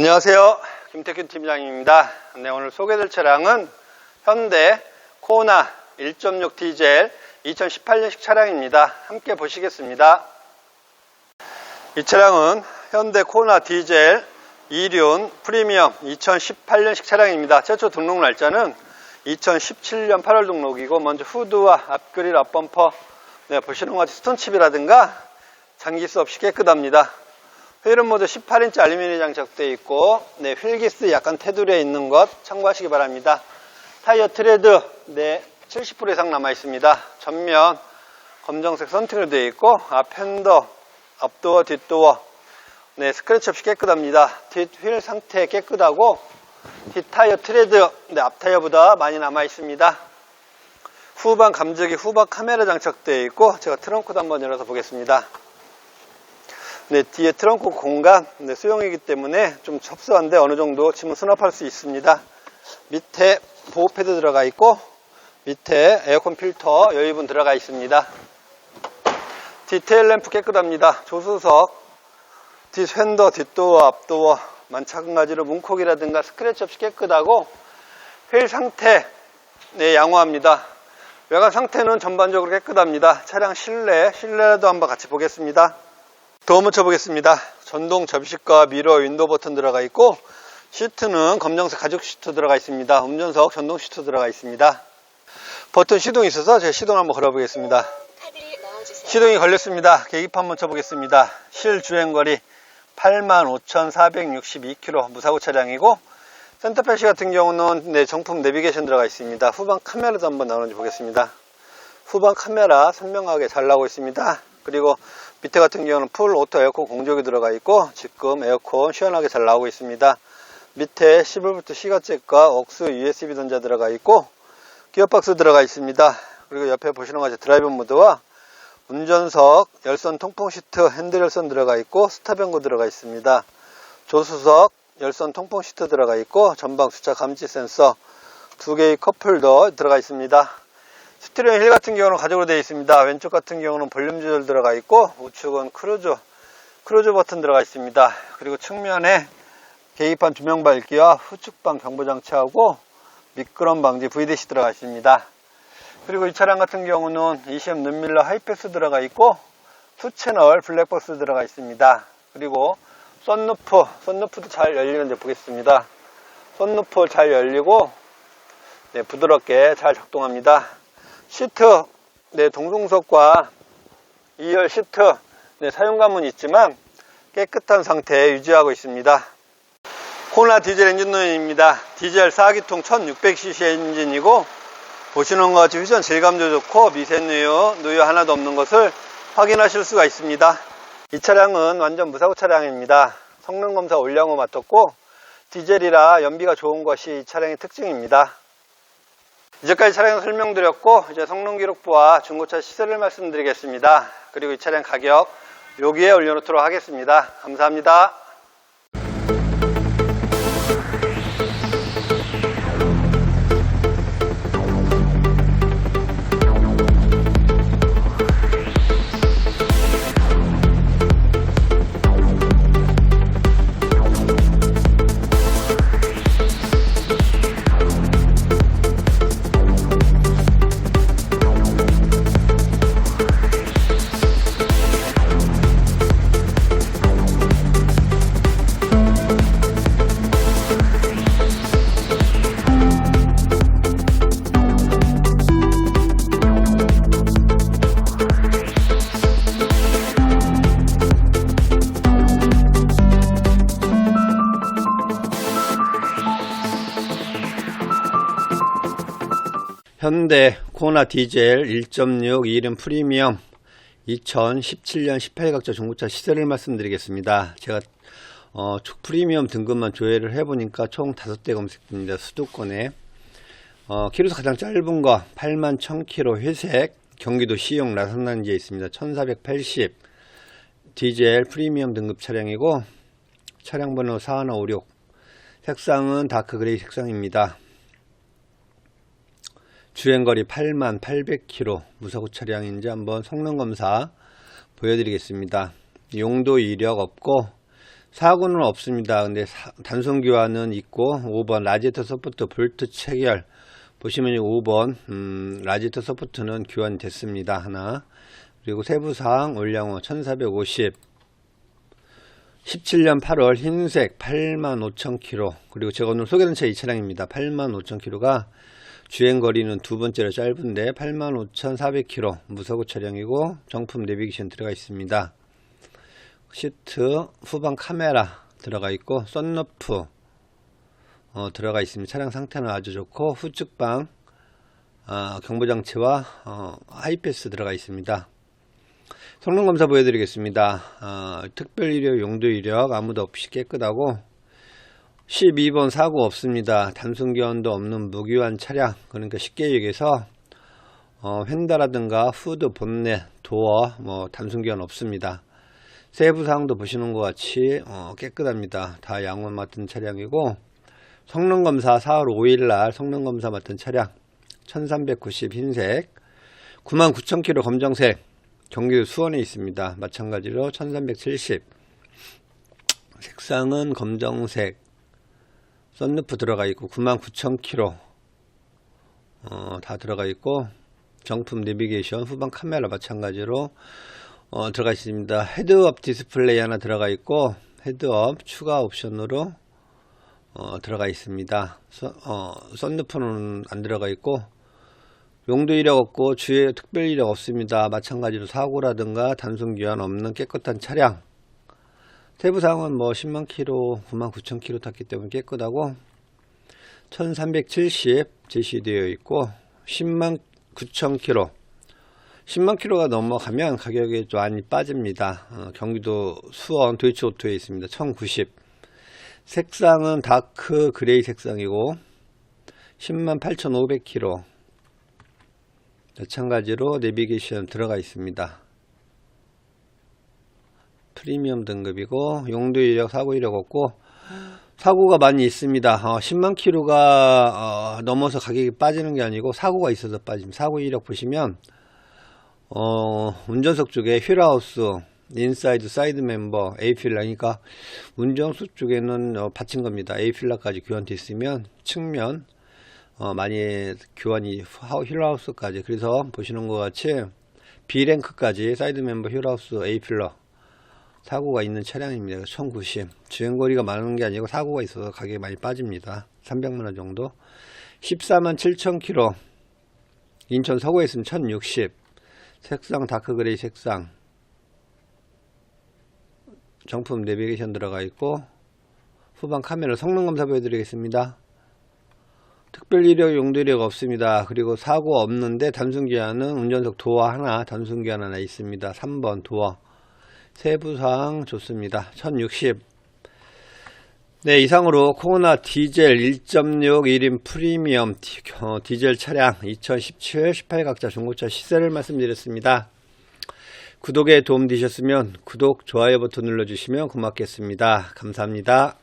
안녕하세요. 김태균 팀장입니다. 네, 오늘 소개될 차량은 현대 코나 1.6 디젤 2018년식 차량입니다. 함께 보시겠습니다. 이 차량은 현대 코나 디젤 2륜 프리미엄 2018년식 차량입니다. 최초 등록 날짜는 2017년 8월 등록이고 먼저 후드와 앞그릴 앞범퍼 네, 보시는 것 같이 스톤칩이라든가 장기스 없이 깨끗합니다. 휠은 모두 18인치 알루미늄 장착되어 있고 네, 휠기스 약간 테두리에 있는 것 참고하시기 바랍니다. 타이어 트레드 네, 70% 이상 남아 있습니다. 전면 검정색 선팅으로 되어 있고 앞 핸더, 앞도어, 뒷도어 네, 스크래치 없이 깨끗합니다. 뒷휠 상태 깨끗하고 뒷 타이어 트레드 네, 앞 타이어보다 많이 남아 있습니다. 후방 감지기 후방 카메라 장착되어 있고 제가 트렁크도 한번 열어서 보겠습니다. 네, 뒤에 트렁크 공간 네, 수용이기 때문에 좀 접수한데 어느 정도 짐을 수납할 수 있습니다. 밑에 보호 패드 들어가 있고 밑에 에어컨 필터 여유분 들어가 있습니다. 디테일 램프 깨끗합니다. 조수석, 뒷 휀더, 뒷도어, 앞도어 마찬가지로 문콕이라든가 스크래치 없이 깨끗하고 휠 상태 네, 양호합니다. 외관 상태는 전반적으로 깨끗합니다. 차량 실내, 실내도 한번 같이 보겠습니다. 도움을 쳐보겠습니다. 전동 접시과 미러 윈도우 버튼 들어가 있고 시트는 검정색 가죽 시트 들어가 있습니다. 운전석 전동 시트 들어가 있습니다. 버튼 시동이 있어서 제가 시동 한번 걸어보겠습니다. 시동이 걸렸습니다. 계기판 한번 쳐보겠습니다. 실주행거리 85,462km 무사고 차량이고 센터페시 같은 경우는 네, 정품 내비게이션 들어가 있습니다. 후방 카메라도 한번 나오는지 보겠습니다. 후방 카메라 선명하게 잘 나오고 있습니다. 그리고 밑에 같은 경우는 풀 오토 에어컨 공조기 들어가 있고 지금 에어컨 시원하게 잘 나오고 있습니다. 밑에 11V 시가잭과 억스 USB 전자 들어가 있고 기어박스 들어가 있습니다. 그리고 옆에 보시는 것같이 드라이브 모드와 운전석 열선 통풍 시트 핸들 열선 들어가 있고 스타병구 들어가 있습니다. 조수석 열선 통풍 시트 들어가 있고 전방 주차 감지 센서 두 개의 컵홀더 들어가 있습니다. 스티리오 힐 같은 경우는 가죽으로 되어 있습니다. 왼쪽 같은 경우는 볼륨 조절 들어가 있고 우측은 크루즈 크루즈 버튼 들어가 있습니다. 그리고 측면에 계기판 조명 밝기와 후측방 경보 장치하고 미끄럼 방지 VDC 들어가 있습니다. 그리고 이 차량 같은 경우는 ECM 눈밀러 하이패스 들어가 있고 투채널 블랙박스 들어가 있습니다. 그리고 썬루프, 썬루프도 잘 열리는데 보겠습니다. 썬루프 잘 열리고 네, 부드럽게 잘 작동합니다. 시트, 네, 동동석과 2열 시트 네, 사용감은 있지만 깨끗한 상태 유지하고 있습니다. 코나 디젤 엔진룸입니다. 디젤 4기통 1600cc 엔진이고 보시는 것 같이 휘전 질감도 좋고 미세누유, 누유 하나도 없는 것을 확인하실 수가 있습니다. 이 차량은 완전 무사고 차량입니다. 성능검사 올량후 맡았고 디젤이라 연비가 좋은 것이 이 차량의 특징입니다. 이제까지 차량 설명드렸고 이제 성능 기록부와 중고차 시세를 말씀드리겠습니다. 그리고 이 차량 가격 여기에 올려놓도록 하겠습니다. 감사합니다. 현대 코나 디젤 1.6 2륜 프리미엄 2017년 18각자 중고차 시세를 말씀드리겠습니다. 제가 어, 프리미엄 등급만 조회를 해보니까 총 5대 검색입니다. 수도권에 어, 키로수 가장 짧은 거 8만 1000km 회색 경기도 시용 라산단지에 있습니다. 1480 디젤 프리미엄 등급 차량이고 차량 번호 4156 색상은 다크 그레이 색상입니다. 주행거리 8만 800km 무사고 차량인지 한번 성능 검사 보여드리겠습니다. 용도 이력 없고 사고는 없습니다. 근데 사- 단순 교환은 있고 5번 라지에터 서포트 볼트 체결 보시면 5번 음, 라지에터 서포트는 교환됐습니다. 하나 그리고 세부사항 올량호 1450 17년 8월 흰색 85,000km 그리고 제가 오늘 소개된 차이 차량입니다. 85,000km가 주행거리는 두 번째로 짧은데 85,400km 무사고 차량이고 정품 내비게이션 들어가 있습니다. 시트 후방 카메라 들어가 있고 썬루프 어, 들어가 있습니다. 차량 상태는 아주 좋고 후측방 아, 경보장치와 어, 하이패스 들어가 있습니다. 성능 검사 보여드리겠습니다. 아, 특별 이력, 용도 이력 아무도 없이 깨끗하고 12번 사고 없습니다. 단순 교환도 없는 무기한 차량 그러니까 쉽게 얘기해서 어, 휀다라든가 후드, 본넷, 도어 뭐 단순 교환 없습니다. 세부 사항도 보시는 것 같이 어, 깨끗합니다. 다 양원 맡은 차량이고 성능 검사 4월 5일 날 성능 검사 맡은 차량 1390 흰색 99,000km 검정색 경기도 수원에 있습니다. 마찬가지로 1370 색상은 검정색 썬루프 들어가 있고 99,000km 어, 다 들어가 있고 정품 내비게이션 후방 카메라 마찬가지로 어, 들어가 있습니다. 헤드업 디스플레이 하나 들어가 있고 헤드업 추가 옵션으로 어, 들어가 있습니다. 서, 어, 썬루프는 안 들어가 있고 용도 이력 없고 주행 특별 이력 없습니다. 마찬가지로 사고라든가 단순 기한 없는 깨끗한 차량. 세부사항은 뭐 10만 킬로, 9만 9천 킬로 탔기 때문에 깨끗하고 1370 제시되어 있고 10만 9천 킬로 10만 킬로가 넘어가면 가격이 좀 많이 빠집니다. 어, 경기도 수원 도이치오토에 있습니다. 1090 색상은 다크 그레이 색상이고 10만 8,500 킬로 마찬가지로 내비게이션 들어가 있습니다. 프리미엄 등급이고 용도 이력 사고 이력 없고 사고가 많이 있습니다. 어, 10만 킬로가 어, 넘어서 가격이 빠지는 게 아니고 사고가 있어서 빠집니다. 사고 이력 보시면 어, 운전석 쪽에 휠하우스, 인사이드 사이드 멤버, A필라 그러니까 운전석 쪽에는 어, 받친 겁니다. A필라까지 교환돼 있으면 측면 어, 많이 교환이 하- 휠하우스까지 그래서 보시는 것 같이 B랭크까지 사이드 멤버 휠하우스 A필러 사고가 있는 차량입니다. 1090 주행거리가 많은 게 아니고 사고가 있어서 가격이 많이 빠집니다. 300만원 정도 14만 7천 킬로 인천 서구에 있으면 1060 색상 다크그레이 색상 정품 내비게이션 들어가 있고 후방 카메라 성능 검사 보여드리겠습니다. 특별 이력 용도 이력 없습니다. 그리고 사고 없는데 단순 기한은 운전석 도어 하나 단순 기한 하나 있습니다. 3번 도어 세부사항 좋습니다. 1060 네 이상으로 코로나 디젤 1.6 1인 프리미엄 디, 어, 디젤 차량 2017 18 각자 중고차 시세를 말씀드렸습니다. 구독에 도움 되셨으면 구독 좋아요 버튼 눌러주시면 고맙겠습니다. 감사합니다.